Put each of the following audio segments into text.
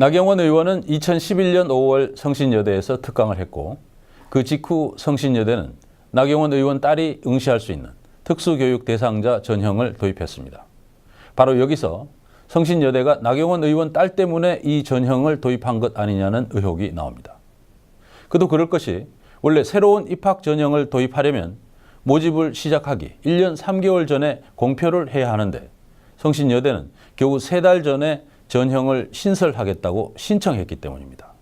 나경원 의원은 2011년 5월 성신여대에서 특강을 했고 그 직후 성신여대는 나경원 의원 딸이 응시할 수 있는 특수교육 대상자 전형을 도입했습니다. 바로 여기서 성신여대가 나경원 의원 딸 때문에 이 전형을 도입한 것 아니냐는 의혹이 나옵니다. 그도 그럴 것이 원래 새로운 입학 전형을 도입하려면 모집을 시작하기 1년 3개월 전에 공표를 해야 하는데 성신여대는 겨우 세달 전에 전형을 신설하겠다고 신청했기 때문입니다.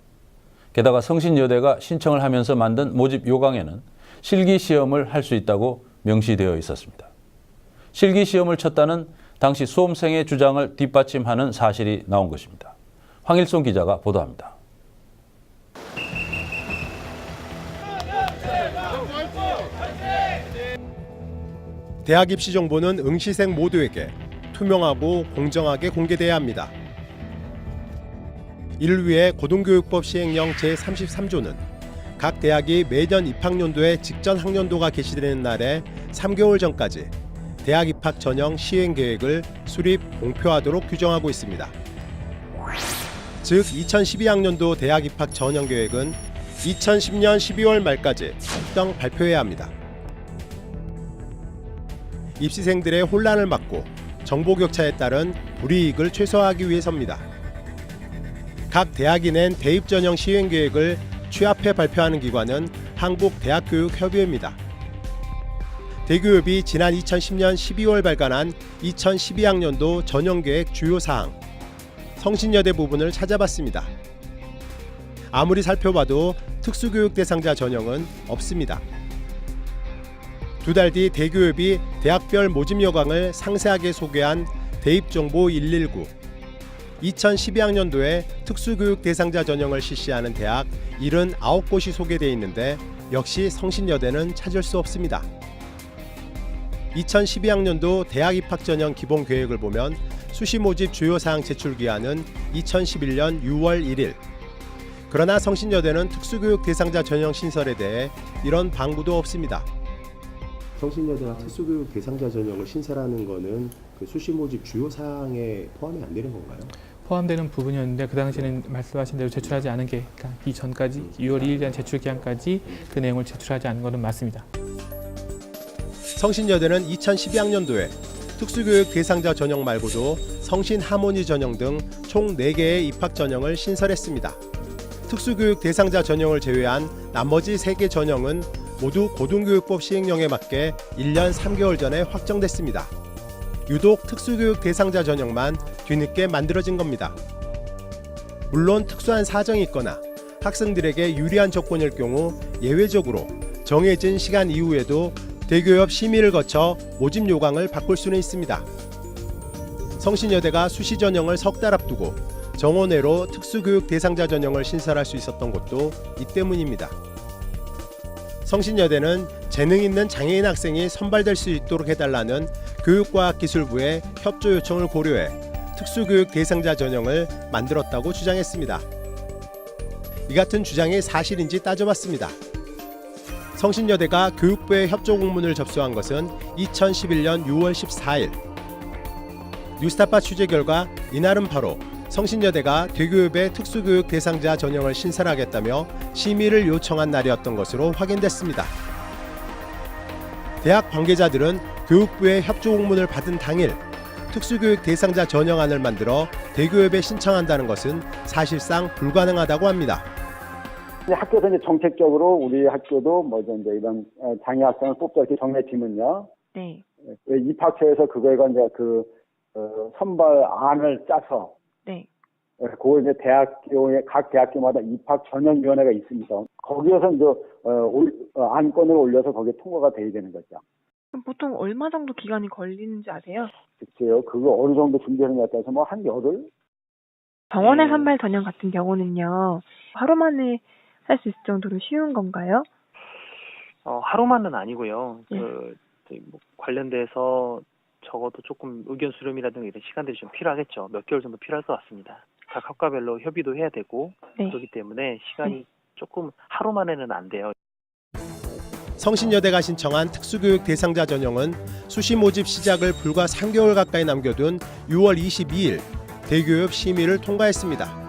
게다가 성신여대가 신청을 하면서 만든 모집 요강에는 실기 시험을 할 수 있다고 명시되어 있었습니다. 실기 시험을 쳤다는 당시 수험생의 주장을 뒷받침하는 사실이 나온 것입니다. 황일송 기자가 보도합니다. 대학 입시 정보는 응시생 모두에게 투명하고 공정하게 공개돼야 합니다. 이를 위해 고등교육법 시행령 제33조는 각 대학이 매년 입학연도에 직전 학년도가 개시되는 날에 3개월 전까지 대학 입학 전형 시행 계획을 수립 공표하도록 규정하고 있습니다. 즉 2012학년도 대학 입학 전형 계획은 2010년 12월 말까지 확정 발표해야 합니다. 입시생들의 혼란을 막고 정보 격차에 따른 불이익을 최소화하기 위해서입니다. 각 대학이 낸 대입 전형 시행 계획을 취합해 발표하는 기관은 한국대학교육협의회입니다. 대교협이 지난 2010년 12월 발간한 2012학년도 전형 계획 주요 사항 성신여대 부분을 찾아봤습니다. 아무리 살펴봐도 특수교육 대상자 전형은 없습니다. 두 달 뒤 대교협이 대학별 모집 여강을 상세하게 소개한 대입정보 119 2012학년도에 특수교육 대상자 전형을 실시하는 대학 79곳이 소개되어 있는데 역시 성신여대는 찾을 수 없습니다. 2012학년도 대학 입학 전형 기본 계획을 보면 수시 모집 주요 사항 제출 기한은 2011년 6월 1일. 그러나 성신여대는 특수교육 대상자 전형 신설에 대해 이런 방구도 없습니다. 성신여대가 특수교육 대상자 전형을 신설하는 거는 그 수시 모집 주요 사항에 포함이 안 되는 건가요? 포함되는 부분이었는데 그 당시에는 말씀하신 대로 제출하지 않은 게 그러니까 이 전까지 6월 2일 전 제출 기한까지 그 내용을 제출하지 않은 것은 맞습니다. 성신여대는 2012학년도에 특수교육 대상자 전형 말고도 성신 하모니 전형 등 총 4개의 입학 전형을 신설했습니다. 특수교육 대상자 전형을 제외한 나머지 3개 전형은 모두 고등교육법 시행령에 맞게 1년 3개월 전에 확정됐습니다. 유독 특수교육 대상자 전형만 뒤늦게 만들어진 겁니다. 물론 특수한 사정이 있거나 학생들에게 유리한 조건일 경우 예외적으로 정해진 시간 이후에도 대교협 심의를 거쳐 모집 요강을 바꿀 수는 있습니다. 성신여대가 수시 전형을 석 달 앞두고 정원외로 특수교육 대상자 전형을 신설할 수 있었던 것도 이 때문입니다. 성신여대는 재능 있는 장애인 학생이 선발될 수 있도록 해달라는 교육과학기술부의 협조 요청을 고려해 특수교육 대상자 전형을 만들었다고 주장했습니다. 이 같은 주장이 사실인지 따져봤습니다. 성신여대가 교육부의 협조 공문을 접수한 것은 2011년 6월 14일. 뉴스타파 취재 결과 이날은 바로 성신여대가 대교육의 특수교육 대상자 전형을 신설하겠다며 심의를 요청한 날이었던 것으로 확인됐습니다. 대학 관계자들은 교육부의 협조 공문을 받은 당일 특수교육 대상자 전형안을 만들어 대교협에 신청한다는 것은 사실상 불가능하다고 합니다. 학교에서 이제 정책적으로 우리 학교도 뭐 이제 이런 어, 장애 학생을 뽑자 이렇게 정해지면요. 네. 왜 입학처에서 그거가 이제 그 어, 선발안을 짜서 네. 예, 그걸 이제 대학교의 각 대학교마다 입학 전형 위원회가 있습니다. 거기에서 이제 어, 올, 어, 안건을 올려서 거기에 통과가 돼야 되는 거죠. 보통 얼마 정도 기간이 걸리는지 아세요? 글쎄요, 그거 어느 정도 준비하느냐에 따라서 뭐 한 열흘? 병원의 네. 선발 전형 같은 경우는요. 하루 만에 할 수 있을 정도로 쉬운 건가요? 어, 하루만은 아니고요. 예. 그, 뭐 관련돼서 적어도 조금 의견 수렴이라든가 이런 시간들이 좀 필요하겠죠. 몇 개월 정도 필요할 것 같습니다. 각 학과별로 협의도 해야 되고 네. 그렇기 때문에 시간이 네. 조금 하루 만에는 안 돼요. 성신여대가 신청한 특수교육 대상자 전형은 수시 모집 시작을 불과 3개월 가까이 남겨둔 6월 22일 대교협 심의를 통과했습니다.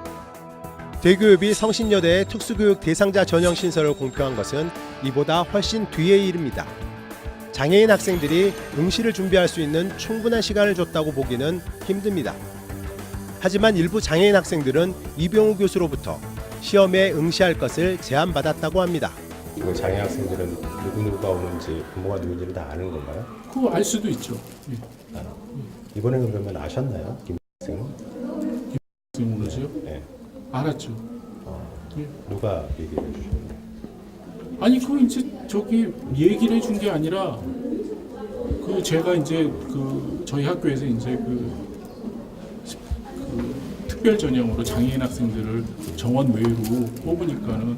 대교협이 성신여대의 특수교육 대상자 전형 신설을 공표한 것은 이보다 훨씬 뒤의 일입니다. 장애인 학생들이 응시를 준비할 수 있는 충분한 시간을 줬다고 보기는 힘듭니다. 하지만 일부 장애인 학생들은 이병우 교수로부터 시험에 응시할 것을 제안받았다고 합니다. 그 장애 학생들은 누구 누가 오는지 부모가 누군지를 다 아는 건가요? 그거 알 수도 있죠. 예. 이번에는 그러면 아셨나요, 김 학생은? 지금 모르죠? 네. 알았죠. 누가 얘기를 해주셨나요? 아니 그 이제 저기 얘기를 해준 게 아니라 그 제가 이제 그 저희 학교에서 이제 그, 그 특별 전형으로 장애인 학생들을 정원 외로 뽑으니까는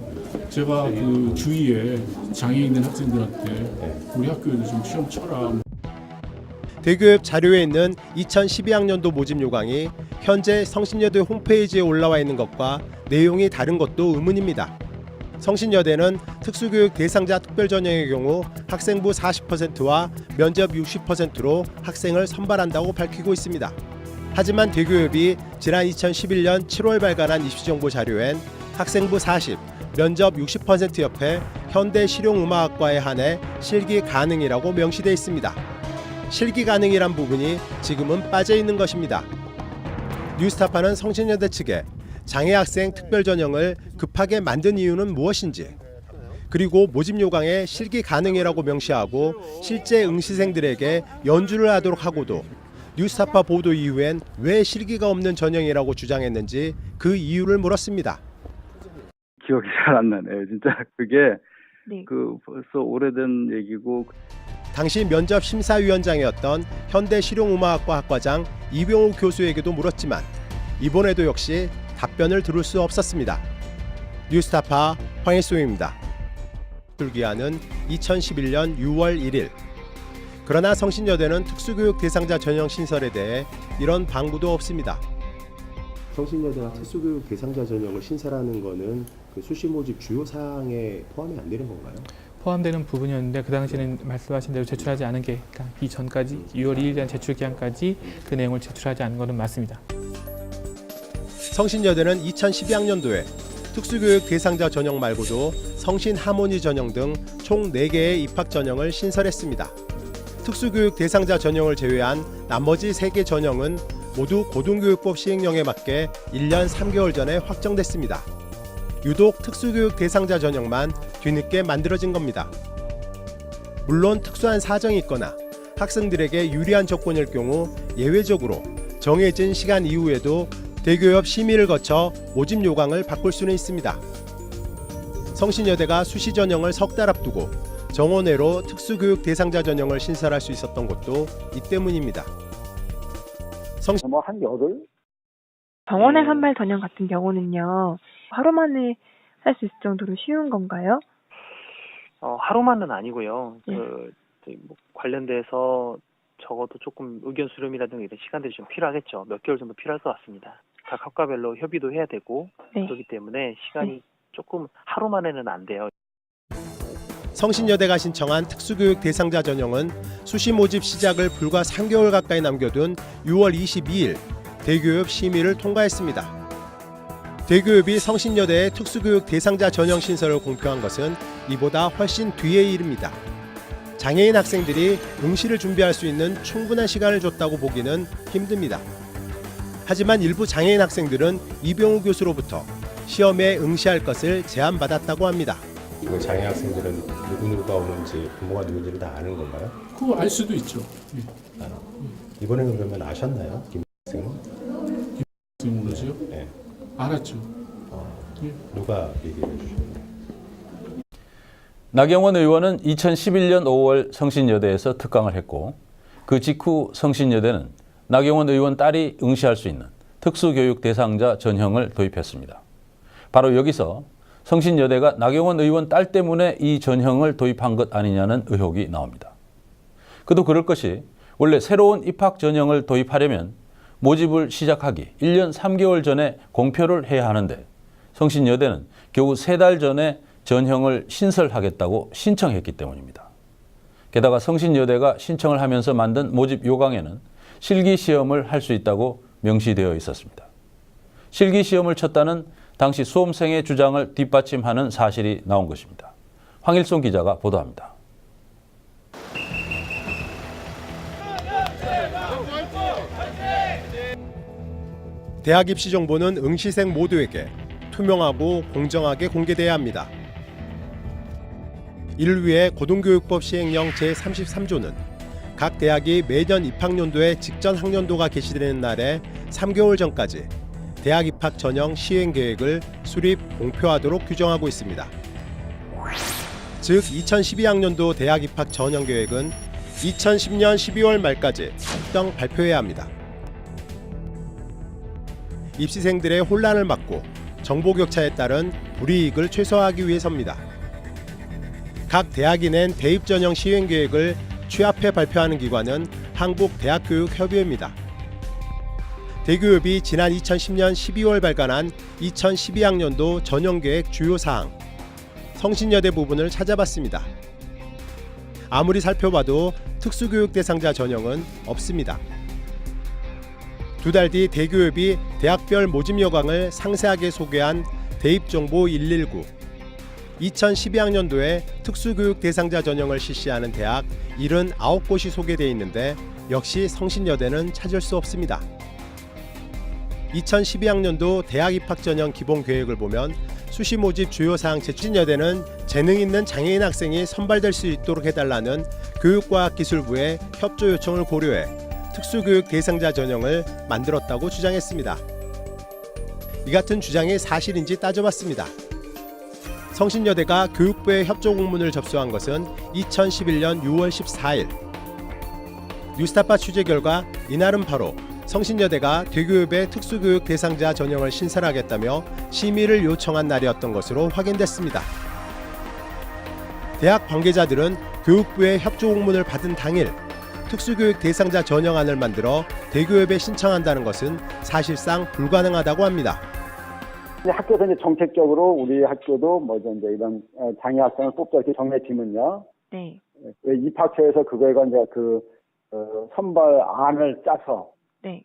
제가 그 주위에 장애 있는 학생들한테 우리 학교에도 좀 시험 쳐라 대교협 자료에 있는 2012학년도 모집 요강이 현재 성신여대 홈페이지에 올라와 있는 것과 내용이 다른 것도 의문입니다. 성신여대는 특수교육 대상자 특별전형의 경우 학생부 40%와 면접 60%로 학생을 선발한다고 밝히고 있습니다. 하지만 대교협이 지난 2011년 7월 발간한 입시정보 자료엔 학생부 40, 면접 60% 옆에 현대 실용음악학과에 한해 실기 가능이라고 명시돼 있습니다. 실기 가능이란 부분이 지금은 빠져 있는 것입니다. 뉴스타파는 성신여대 측에 장애 학생 특별 전형을 급하게 만든 이유는 무엇인지 그리고 모집 요강에 실기 가능이라고 명시하고 실제 응시생들에게 연주를 하도록 하고도 뉴스타파 보도 이후엔 왜 실기가 없는 전형이라고 주장했는지 그 이유를 물었습니다. 기억이 잘 안 나네요. 진짜 그게 네. 그 벌써 오래된 얘기고 당시 면접 심사위원장이었던 현대실용음악학과 학과장 이병우 교수에게도 물었지만 이번에도 역시 답변을 들을 수 없었습니다. 뉴스타파 황일송입니다. 불기하는 2011년 6월 1일. 그러나 성신여대는 특수교육 대상자 전형 신설에 대해 이런 방구도 없습니다. 성신여대가 특수교육 대상자 전형을 신설하는 거는 그 수시 모집 주요 사항에 포함이 안 되는 건가요? 포함되는 부분이었는데 그 당시에는 말씀하신 대로 제출하지 않은 게 그러니까 이전까지 6월 2일 전 제출 기한까지 그 내용을 제출하지 않은 것은 맞습니다. 성신여대는 2012학년도에 특수교육 대상자 전형 말고도 성신 하모니 전형 등 총 4개의 입학 전형을 신설했습니다. 특수교육 대상자 전형을 제외한 나머지 3개 전형은 모두 고등교육법 시행령에 맞게 1년 3개월 전에 확정됐습니다. 유독 특수교육 대상자 전형만 뒤늦게 만들어진 겁니다. 물론 특수한 사정이 있거나 학생들에게 유리한 조건일 경우 예외적으로 정해진 시간 이후에도 대교협 심의를 거쳐 모집 요강을 바꿀 수는 있습니다. 성신여대가 수시 전형을 석 달 앞두고 정원외로 특수교육 대상자 전형을 신설할 수 있었던 것도 이 때문입니다. 뭐한 여덟 병원의 네. 선발 전형 같은 경우는요. 하루 만에 할 수 있을 정도로 쉬운 건가요? 어, 하루만은 아니고요. 네. 그뭐 관련돼서 적어도 조금 의견 수렴이라든가 이런 시간들이 좀 필요하겠죠. 몇 개월 정도 필요할 것 같습니다. 각 학과별로 협의도 해야 되고 네. 그렇기 때문에 시간이 조금 하루 만에는 안 돼요. 성신여대가 신청한 특수교육 대상자 전형은 수시 모집 시작을 불과 3개월 가까이 남겨둔 6월 22일 대교협 심의를 통과했습니다. 대교협이 성신여대의 특수교육 대상자 전형 신설을 공표한 것은 이보다 훨씬 뒤의 일입니다. 장애인 학생들이 응시를 준비할 수 있는 충분한 시간을 줬다고 보기는 힘듭니다. 하지만 일부 장애인 학생들은 이병우 교수로부터 시험에 응시할 것을 제안받았다고 합니다. 그 장애 학생들은 누구 누가 오는지 부모가 누군지를 다 아는 건가요? 그거 알 수도 있죠. 예. 이번에는 그러면 아셨나요, 김 학생은? 지금 모르죠? 네. 알았죠. 누가 얘기를 해주셨나요? 나경원 의원은 2011년 5월 성신여대에서 특강을 했고 그 직후 성신여대는 나경원 의원 딸이 응시할 수 있는 특수교육 대상자 전형을 도입했습니다. 바로 여기서 성신여대가 나경원 의원 딸 때문에 이 전형을 도입한 것 아니냐는 의혹이 나옵니다. 그도 그럴 것이 원래 새로운 입학 전형을 도입하려면 모집을 시작하기 1년 3개월 전에 공표를 해야 하는데 성신여대는 겨우 세달 전에 전형을 신설하겠다고 신청했기 때문입니다. 게다가 성신여대가 신청을 하면서 만든 모집 요강에는 실기 시험을 할 수 있다고 명시되어 있었습니다. 실기 시험을 쳤다는 당시 수험생의 주장을 뒷받침하는 사실이 나온 것입니다. 황일송 기자가 보도합니다. 대학 입시 정보는 응시생 모두에게 투명하고 공정하게 공개돼야 합니다. 이를 위해 고등교육법 시행령 제33조는 각 대학이 매년 입학연도에 직전 학년도가 개시되는 날에 3개월 전까지 대학 입학 전형 시행 계획을 수립 공표하도록 규정하고 있습니다. 즉 2012학년도 대학 입학 전형 계획은 2010년 12월 말까지 확정 발표해야 합니다. 입시생들의 혼란을 막고 정보 격차에 따른 불이익을 최소화하기 위해서입니다. 각 대학이 낸 대입 전형 시행 계획을 취합해 발표하는 기관은 한국대학교육협의회입니다. 대교협이 지난 2010년 12월 발간한 2012학년도 전형 계획 주요 사항 성신여대 부분을 찾아봤습니다. 아무리 살펴봐도 특수교육 대상자 전형은 없습니다. 두 달 뒤 대교협이 대학별 모집 여강을 상세하게 소개한 대입정보 119 2012학년도에 특수교육 대상자 전형을 실시하는 대학 79곳이 소개되어 있는데 역시 성신여대는 찾을 수 없습니다. 2012학년도 대학 입학 전형 기본 계획을 보면 수시 모집 주요 사항 제출여대는 재능 있는 장애인 학생이 선발될 수 있도록 해달라는 교육과학기술부의 협조 요청을 고려해 특수교육 대상자 전형을 만들었다고 주장했습니다. 이 같은 주장이 사실인지 따져봤습니다. 성신여대가 교육부의 협조 공문을 접수한 것은 2011년 6월 14일. 뉴스타파 취재 결과 이날은 바로 성신여대가 대교육의 특수교육 대상자 전형을 신설하겠다며 심의를 요청한 날이었던 것으로 확인됐습니다. 대학 관계자들은 교육부의 협조 공문을 받은 당일 특수교육 대상자 전형안을 만들어 대교협에 신청한다는 것은 사실상 불가능하다고 합니다. 이제 학교에서 이제 정책적으로 우리 학교도 뭐죠 이제 이런 어, 장애 학생을 뽑자 이렇게 정해지면요. 네. 예, 입학처에서 그거가 이제 그 어, 선발안을 짜서 네.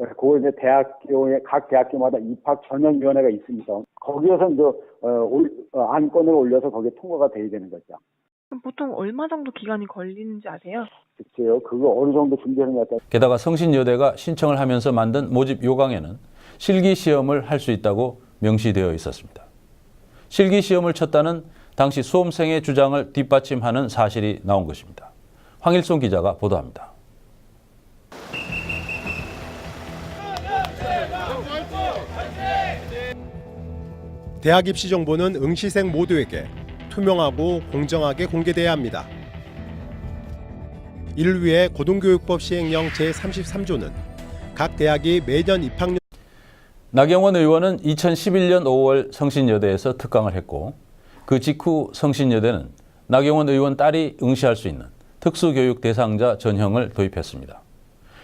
예, 그걸 이제 대학교에 각 대학교마다 입학 전형위원회가 있습니다. 거기에서 이제 어, 올, 어, 안건을 올려서 거기에 통과가 돼야 되는 거죠. 보통 얼마 정도 기간이 걸리는지 아세요? 글쎄요, 그거 어느 정도 준비하느냐에 따라 게다가 성신여대가 신청을 하면서 만든 모집 요강에는 실기 시험을 할 수 있다고 명시되어 있었습니다. 실기 시험을 쳤다는 당시 수험생의 주장을 뒷받침하는 사실이 나온 것입니다. 황일송 기자가 보도합니다. 대학 입시 정보는 응시생 모두에게 투명하고 공정하게 공개돼야 합니다. 이를 위해 고등교육법 시행령 제33조는 각 대학이 매년 입학년 나경원 의원은 2011년 5월 성신여대에서 특강을 했고 그 직후 성신여대는 나경원 의원 딸이 응시할 수 있는 특수교육 대상자 전형을 도입했습니다.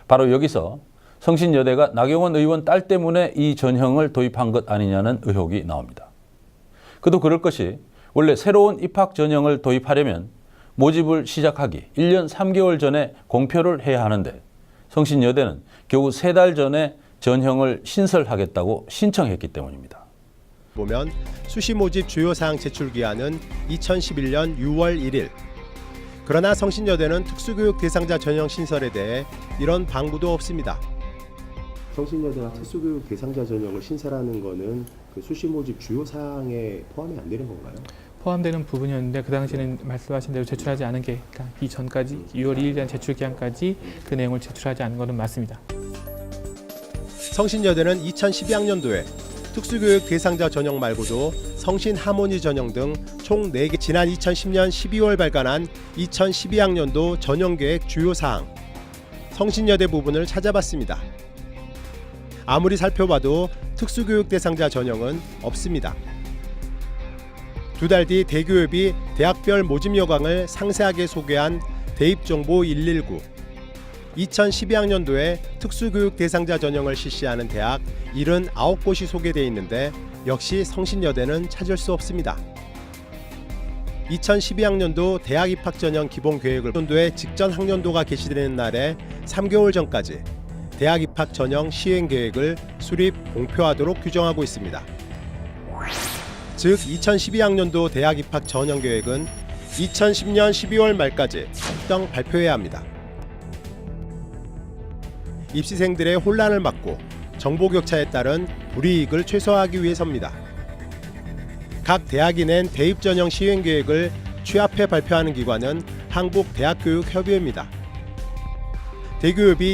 바로 여기서 성신여대가 나경원 의원 딸 때문에 이 전형을 도입한 것 아니냐는 의혹이 나옵니다. 그도 그럴 것이 원래 새로운 입학 전형을 도입하려면 모집을 시작하기 1년 3개월 전에 공표를 해야 하는데 성신여대는 겨우 세달 전에 전형을 신설하겠다고 신청했기 때문입니다. 보면 수시 모집 주요 사항 제출 기한은 2011년 6월 1일. 그러나 성신여대는 특수교육 대상자 전형 신설에 대해 이런 방구도 없습니다. 성신여대가 특수교육 대상자 전형을 신설하는 거는 그 수시 모집 주요 사항에 포함이 안 되는 건가요? 포함되는 부분이었는데 그 당시에는 말씀하신 대로 제출하지 않은 게 그러니까 이전까지 6월 2일 전 제출 기한까지 그 내용을 제출하지 않은 것은 맞습니다. 성신여대는 2012학년도에 특수교육 대상자 전형 말고도 성신 하모니 전형 등 총 4개 지난 2010년 12월 발간한 2012학년도 전형 계획 주요 사항 성신여대 부분을 찾아봤습니다. 아무리 살펴봐도 특수교육 대상자 전형은 없습니다. 두 달 뒤 대교협이 대학별 모집 여강을 상세하게 소개한 대입정보 119 2012학년도에 특수교육 대상자 전형을 실시하는 대학 79곳이 소개되어 있는데 역시 성신여대는 찾을 수 없습니다. 2012학년도 대학 입학 전형 기본 계획을 년도에 직전 학년도가 개시되는 날에 3개월 전까지 대학 입학 전형 시행 계획을 수립 공표하도록 규정하고 있습니다. 즉 2012학년도 대학 입학 전형 계획은 2010년 12월 말까지 확정 발표해야 합니다. 입시생들의 혼란을 막고 정보 격차에 따른 불이익을 최소화하기 위해서입니다. 각 대학이 낸 대입 전형 시행 계획을 취합해 발표하는 기관은 한국대학교육협의회입니다. 대교협이